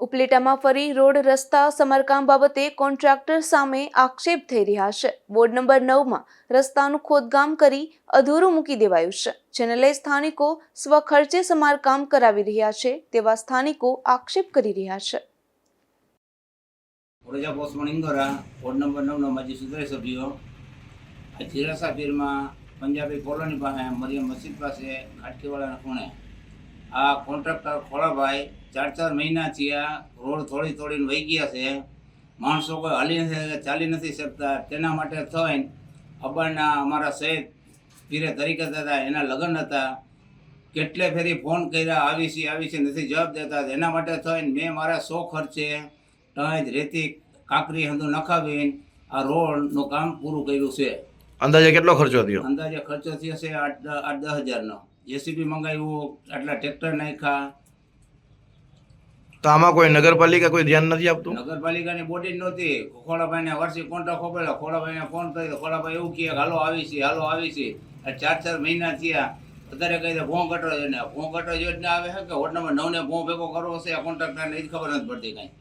ઉપલેટામાં ફરી રોડ, રસ્તા, સમારકામ બાબતે કોન્ટ્રાક્ટર સામે આક્ષેપ થઈ રહ્યા છે. વોર્ડ નંબર નવમાં રસ્તાનું ખોદકામ કરી અધૂરું મૂકી દેવાયું છે. જેને લઈ સ્થાનિકો સ્વખર્ચે સમારકામ કરાવી રહ્યા છે તેવા સ્થાનિકો આક્ષેપ કરી રહ્યા છે. ઓરજા પોસ્ટમાં ઇન્દોરા વોર્ડ નંબર નવનો માજી સુધારી સભ્યો જીરાસા પીરમાં પંજાબી કોલોની પાસે મરિયમ મસ્જિદ પાસે ખાટકીવાળાના ખૂણે આ કોન્ટ્રાક્ટર ખોળાભાઈ ચાર ચાર મહિના થયા રોડ થોડી થોડીને વહી ગયા છે. માણસો કોઈ હાલી નથી ચાલી નથી શકતા. તેના માટે થઈને અબાના અમારા સૈદ પીરે તરીકે હતા એના લગ્ન હતા. કેટલે ફેરી ફોન કર્યા આવી છે આવી છે નથી જવાબ દેતા. એના માટે થઈને મેં મારા સો ખર્ચે ટંજ રેતી કાકરી હંધું નખાવીને આ રોડનું કામ પૂરું કર્યું છે. અંદાજે કેટલો ખર્ચો થયો? અંદાજે ખર્ચો થયો છે આઠ આઠ દસ હજારનો. જેસીબી મંગાવ્યું આટલા ટ્રેક્ટર નાખ્યા. તો આમાં કોઈ નગરપાલિકા કોઈ ધ્યાન નથી આપતું? નગરપાલિકાની બોડી જ નહોતી. ખોડાભાઈને વર્ષે કોન્ટ્રાક્ટ ખોપેલો ખોડાભાઈને ફોન કર્યો. ખોડાભાઈ એવું કહે કે હાલો આવી છે હાલો આવી છે. આ ચાર ચાર મહિના થયા. અત્યારે કહી દે ભોં કટો યોજના ભોં કટો યોજના આવે. છે કે વોર્ડ નંબર નવને ભોં ભેગો કરવો છે આ કોન્ટ્રાક્ટરને એ જ ખબર નથી પડતી કાંઈ.